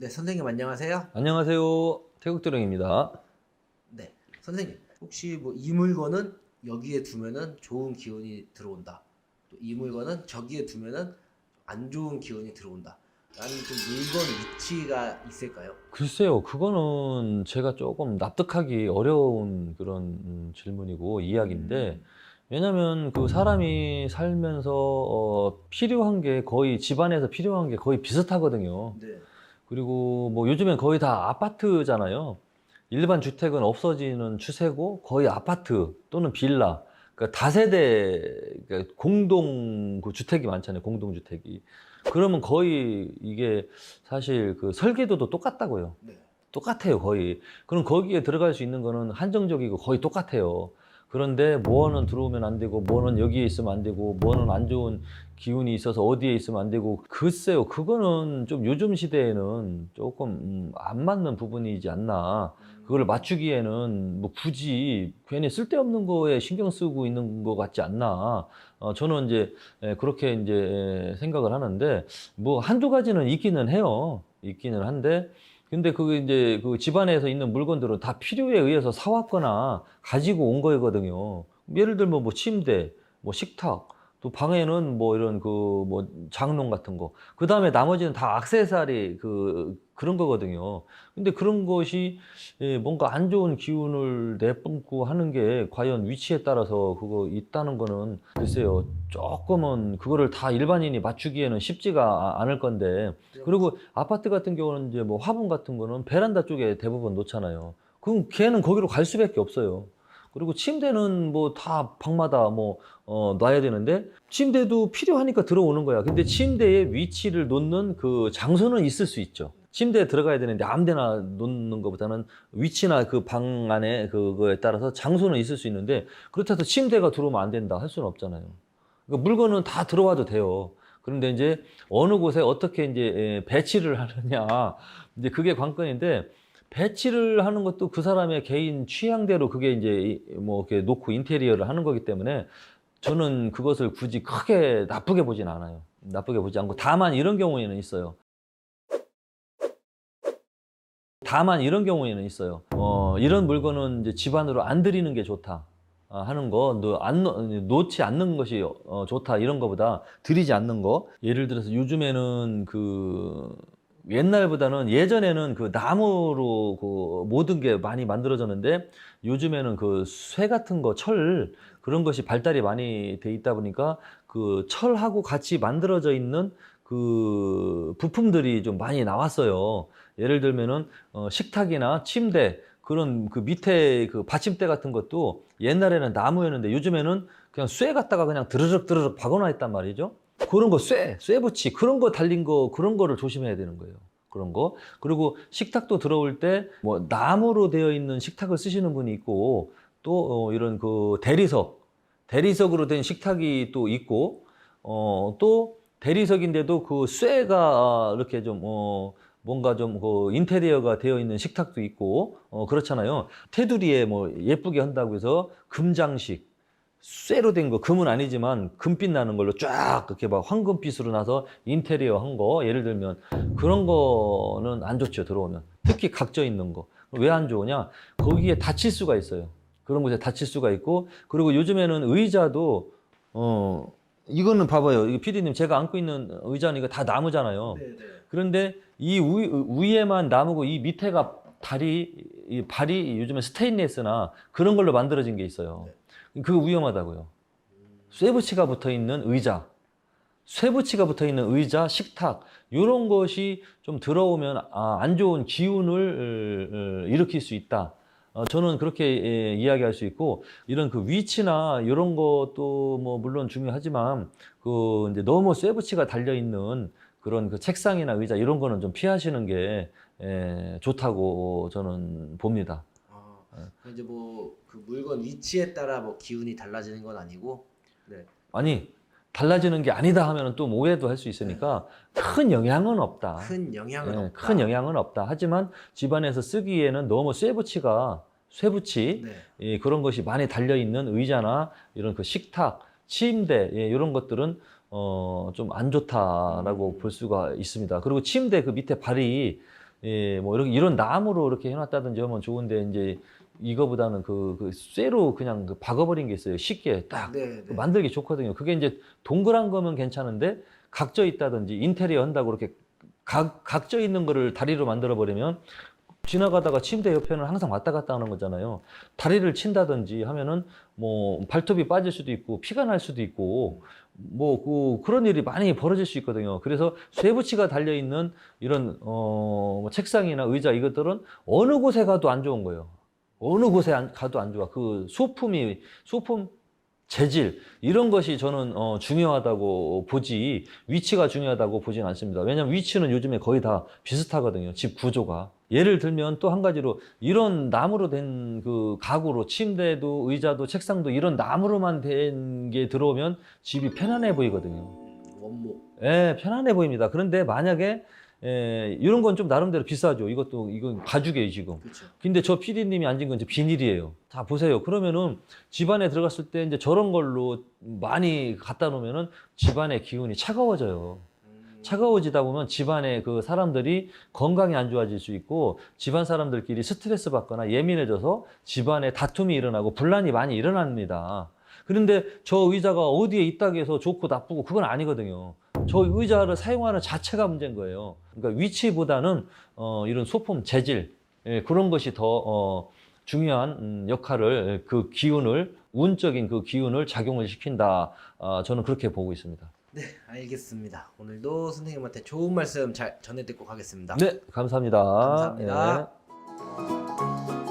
네, 선생님 안녕하세요. 안녕하세요. 태국도령입니다. 네, 선생님 혹시 뭐 이 물건은 여기에 두면은 좋은 기운이 들어온다. 또 이 물건은 저기에 두면은 안 좋은 기운이 들어온다. 라는 좀 물건 위치가 있을까요? 글쎄요, 그거는 제가 조금 납득하기 어려운 그런 음, 질문이고 이야기인데, 왜냐면 그 사람이 살면서 어, 필요한 게 거의 집안에서 필요한 게 거의 비슷하거든요. 네. 그리고 뭐 요즘엔 거의 다 아파트잖아요. 일반 주택은 없어지는 추세고 거의 아파트 또는 빌라, 그러니까 다세대 그러니까 공동 그 주택이 많잖아요. 공동 주택이. 그러면 거의 이게 사실 그 설계도도 똑같다고요. 네. 똑같아요, 거의. 그럼 거기에 들어갈 수 있는 거는 한정적이고 거의 똑같아요. 그런데 뭐는 들어오면 안 되고, 뭐는 여기에 있으면 안 되고, 뭐는 안 좋은 기운이 있어서 어디에 있으면 안 되고, 글쎄요, 그거는 좀 요즘 시대에는 조금 음, 안 맞는 부분이지 않나. 그걸 맞추기에는 뭐 굳이 괜히 쓸데없는 거에 신경 쓰고 있는 것 같지 않나. 어, 저는 이제 에, 그렇게 이제 에, 생각을 하는데, 뭐 한두 가지는 있기는 해요. 있기는 한데, 근데 그 이제 그 집안에서 있는 물건들은 다 필요에 의해서 사왔거나 가지고 온 거거든요. 예를 들면 뭐 침대, 뭐 식탁, 또 방에는 뭐 이런 그 뭐 장롱 같은 거. 그 다음에 나머지는 다 액세서리 그 그런 거거든요. 근데 그런 것이 예, 뭔가 안 좋은 기운을 내뿜고 하는 게 과연 위치에 따라서 그거 있다는 거는 글쎄요. 조금은 그거를 다 일반인이 맞추기에는 쉽지가 않을 건데 그리고 아파트 같은 경우는 이제 뭐 화분 같은 거는 베란다 쪽에 대부분 놓잖아요. 그럼 걔는 거기로 갈 수밖에 없어요. 그리고 침대는 뭐 다 방마다 뭐 어, 놔야 되는데 침대도 필요하니까 들어오는 거야. 근데 침대에 위치를 놓는 그 장소는 있을 수 있죠. 침대에 들어가야 되는데 아무데나 놓는 것보다는 위치나 그 방 안에 그거에 따라서 장소는 있을 수 있는데 그렇다고 침대가 들어오면 안 된다 할 수는 없잖아요. 그러니까 물건은 다 들어와도 돼요. 그런데 이제 어느 곳에 어떻게 이제 에, 배치를 하느냐 이제 그게 관건인데 배치를 하는 것도 그 사람의 개인 취향대로 그게 이제 이- 뭐 이렇게 놓고 인테리어를 하는 거기 때문에 저는 그것을 굳이 크게 나쁘게 보진 않아요. 나쁘게 보지 않고 다만 이런 경우에는 있어요. 다만 이런 경우에는 있어요. 어, 이런 물건은 이제 집안으로 안 들이는 게 좋다. 아, 하는 거, 너 안, 놓- 놓지 않는 것이 어, 좋다. 이런 거보다 들이지 않는 거. 예를 들어서 요즘에는 그 옛날보다는 예전에는 그 나무로 그 모든 게 많이 만들어졌는데 요즘에는 그 쇠 같은 거, 철 그런 것이 발달이 많이 돼 있다 보니까 그 철하고 같이 만들어져 있는 그 부품들이 좀 많이 나왔어요. 예를 들면은 어, 식탁이나 침대 그런 그 밑에 그 받침대 같은 것도 옛날에는 나무였는데 요즘에는 그냥 쇠 갖다가 그냥 드르륵 드르륵 박아놔 있단 말이죠. 그런 거 쇠, 쇠붙이 그런 거 달린 거 그런 거를 조심해야 되는 거예요. 그런 거. 그리고 식탁도 들어올 때 뭐 나무로 되어 있는 식탁을 쓰시는 분이 있고 또 어, 이런 그 대리석, 대리석으로 된 식탁이 또 있고 어, 또 대리석인데도 그 쇠가 이렇게 좀 어, 뭔가 좀 그 인테리어가 되어 있는 식탁도 있고 어, 그렇잖아요. 테두리에 뭐 예쁘게 한다고 해서 금장식 쇠로 된 거, 금은 아니지만 금빛 나는 걸로 쫙 그렇게 막 황금빛으로 나서 인테리어 한 거, 예를 들면 그런 거는 안 좋죠, 들어오면. 특히 각져 있는 거. 왜 안 좋으냐? 거기에 다칠 수가 있어요. 그런 곳에 다칠 수가 있고, 그리고 요즘에는 의자도, 어, 이거는 봐봐요. 이거 피디님, 제가 안고 있는 의자는 이거 다 나무잖아요. 네, 네. 그런데 이 위, 위에만 나무고 이 밑에가 다리, 이 발이 요즘에 스테인레스나 그런 걸로 만들어진 게 있어요. 그거 위험하다고요. 쇠붙이가 붙어 있는 의자, 쇠붙이가 붙어 있는 의자, 식탁, 이런 것이 좀 들어오면 아, 안 좋은 기운을 어, 어, 일으킬 수 있다. 어, 저는 그렇게 예, 이야기할 수 있고 이런 그 위치나 이런 것도 뭐 물론 중요하지만 그 이제 너무 쇠붙이가 달려 있는 그런 그 책상이나 의자 이런 거는 좀 피하시는 게 예, 좋다고 저는 봅니다. 아, 그럼 이제 뭐 그 물건 위치에 따라 뭐 기운이 달라지는 건 아니고 네. 아니 달라지는 게 아니다 하면 또 오해도 할 수 있으니까 큰 영향은 없다. 큰 영향은 예, 없다. 큰 영향은 없다. 하지만 집안에서 쓰기에는 너무 쇠붙이가 쇠붙이 네. 예, 그런 것이 많이 달려 있는 의자나 이런 그 식탁, 침대 예, 이런 것들은 어, 좀 안 좋다라고 음. 볼 수가 있습니다. 그리고 침대 그 밑에 발이 예, 뭐 이렇게 이런 나무로 이렇게 해놨다든지 하면 좋은데 이제 이거보다는 그, 그 쇠로 그냥 그 박아버린 게 있어요. 쉽게 딱 네, 네. 만들기 좋거든요. 그게 이제 동그란 거면 괜찮은데 각져 있다든지 인테리어 한다고 이렇게 각, 각져 있는 거를 다리로 만들어 버리면 지나가다가 침대 옆에는 항상 왔다 갔다 하는 거잖아요. 다리를 친다든지 하면은 뭐 발톱이 빠질 수도 있고 피가 날 수도 있고 뭐그 그런 일이 많이 벌어질 수 있거든요. 그래서 쇠붙이가 달려 있는 이런 어뭐 책상이나 의자 이것들은 어느 곳에 가도 안 좋은 거예요. 어느 곳에 안- 가도 안 좋아. 그 소품이 소품 재질 이런 것이 저는 어, 중요하다고 보지 위치가 중요하다고 보진 않습니다. 왜냐하면 위치는 요즘에 거의 다 비슷하거든요. 집 구조가. 예를 들면 또 한 가지로 이런 나무로 된 그 가구로 침대도 의자도 책상도 이런 나무로만 된 게 들어오면 집이 편안해 보이거든요. 원목. 예, 편안해 보입니다. 그런데 만약에 예, 이런 건 좀 나름대로 비싸죠. 이것도 이건 가죽이에요 지금. 그렇죠. 근데 저 PD님이 앉은 건 이제 비닐이에요. 자 보세요. 그러면은 집안에 들어갔을 때 이제 저런 걸로 많이 갖다 놓으면은 집안의 기운이 차가워져요. 음, 차가워지다 보면 집안의 그 사람들이 건강이 안 좋아질 수 있고 집안 사람들끼리 스트레스 받거나 예민해져서 집안에 다툼이 일어나고 분란이 많이 일어납니다. 그런데 저 의자가 어디에 있다고 해서 좋고 나쁘고 그건 아니거든요. 저 의자를 사용하는 자체가 문제인 거예요. 그러니까 위치보다는 어, 이런 소품 재질 예, 그런 것이 더 어, 중요한 음, 역할을 그 기운을 운적인 그 기운을 작용을 시킨다. 아, 저는 그렇게 보고 있습니다. 네, 알겠습니다. 오늘도 선생님한테 좋은 말씀 잘 전해 듣고 가겠습니다. 네, 감사합니다. 감사합니다. 예.